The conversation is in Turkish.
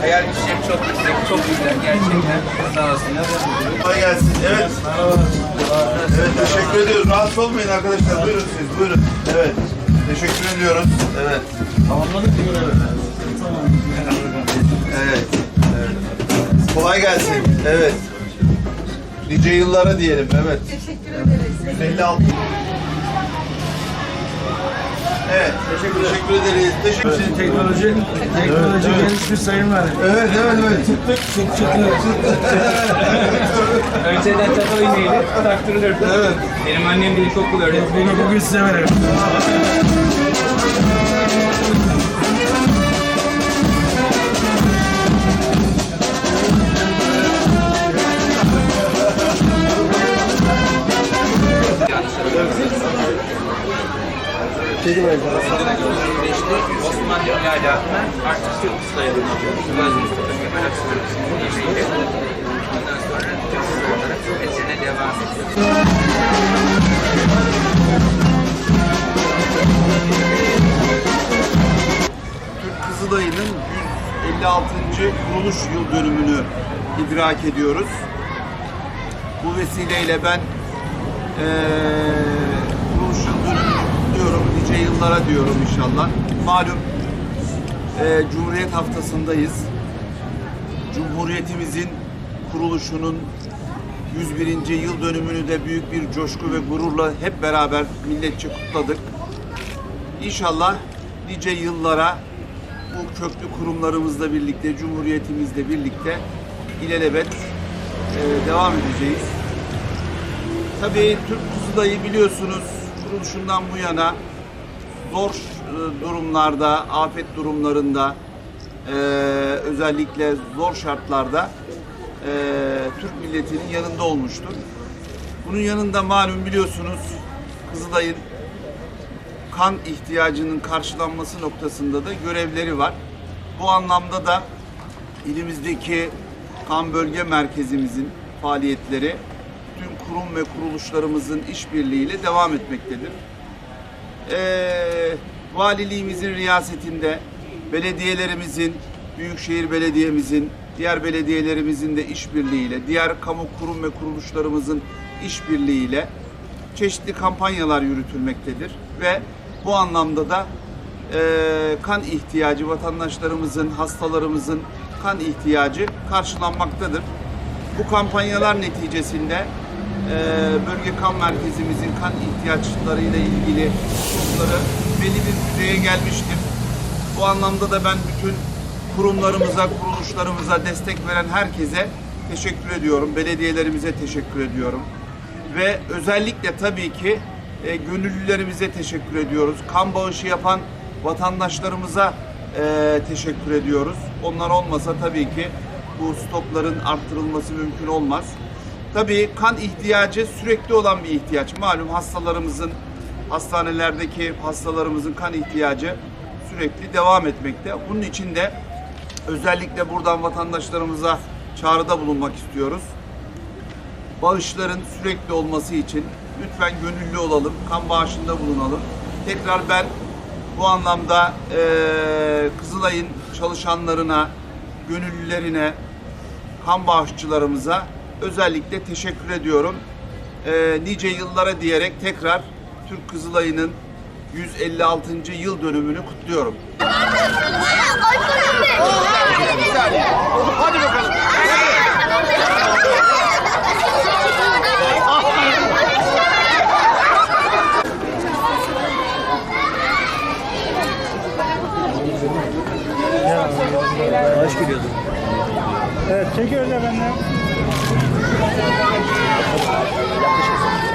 Hayal güçleri çok yüksek, çok güzel gerçekten. Sağ olsunlar. Kolay gelsin. Evet. Evet teşekkür ediyoruz. Rahatsız olmayın arkadaşlar. Buyurun siz. Buyurun. Evet. Teşekkür ediyoruz. Evet. Tamamladık mı görevi? Evet. evet. Kolay gelsin. Evet. Nice yıllara diyelim. Evet. Teşekkür ederiz. 156. Evet. Teşekkür, teşekkür ederiz. Teşekkür ederiz. Teknoloji, teknoloji gelişmiş sayın var. Evet, evet, evet. Çıktık. Çık, çıktık. Önceden çatal iğneyle taktırılırdı. Evet. Benim annem de ilkokul öğretmeni. Bunu bugün size verelim. Artık Mustafa Kemal Atatürk'ün eşliğiyle. Ondan sonra Türk devam Kızılayı'nın 156. kuruluş yıl dönümünü idrak ediyoruz. Bu vesileyle ben eee kuruluş yıl dönümünü kutluyorum. Yıllara diyorum inşallah. Malum eee, Cumhuriyet haftasındayız. Cumhuriyetimizin kuruluşunun 101. yıl dönümünü de büyük bir coşku ve gururla hep beraber milletçe kutladık. İnşallah nice yıllara bu köklü kurumlarımızla birlikte, Cumhuriyetimizle birlikte ilelebet e, devam edeceğiz. Tabii Türk Kızılayı biliyorsunuz kuruluşundan bu yana zor e, durumlarda, afet durumlarında, e, özellikle zor şartlarda e, Türk milletinin yanında olmuştur. Bunun yanında malum biliyorsunuz Kızılay'ın kan ihtiyacının karşılanması noktasında da görevleri var. Bu anlamda da ilimizdeki kan bölge merkezimizin faaliyetleri tüm kurum ve kuruluşlarımızın işbirliğiyle devam etmektedir. Ee, valiliğimizin riyasetinde belediyelerimizin, Büyükşehir Belediye'mizin, diğer belediyelerimizin de işbirliğiyle, diğer kamu kurum ve kuruluşlarımızın işbirliğiyle çeşitli kampanyalar yürütülmektedir ve bu anlamda da e, kan ihtiyacı vatandaşlarımızın, hastalarımızın kan ihtiyacı karşılanmaktadır. Bu kampanyalar neticesinde e, bölge kan merkezimizin kan ihtiyaçlarıyla ilgili konuları belli bir düzeye gelmiştir. Bu anlamda da ben bütün kurumlarımıza, kuruluşlarımıza destek veren herkese teşekkür ediyorum. Belediyelerimize teşekkür ediyorum. Ve özellikle tabii ki e, gönüllülerimize teşekkür ediyoruz. Kan bağışı yapan vatandaşlarımıza e, teşekkür ediyoruz. Onlar olmasa tabii ki bu stokların arttırılması mümkün olmaz. Tabii kan ihtiyacı sürekli olan bir ihtiyaç. Malum hastalarımızın, hastanelerdeki hastalarımızın kan ihtiyacı sürekli devam etmekte. Bunun için de özellikle buradan vatandaşlarımıza çağrıda bulunmak istiyoruz bağışların sürekli olması için lütfen gönüllü olalım, kan bağışında bulunalım. Tekrar ben bu anlamda eee Kızılay'ın çalışanlarına, gönüllülerine, kan bağışçılarımıza özellikle teşekkür ediyorum. Eee, nice yıllara diyerek tekrar Türk Kızılayı'nın 156. yıl dönümünü kutluyorum. Evet çekiyoruz efendim. 谢谢老师，谢谢老师。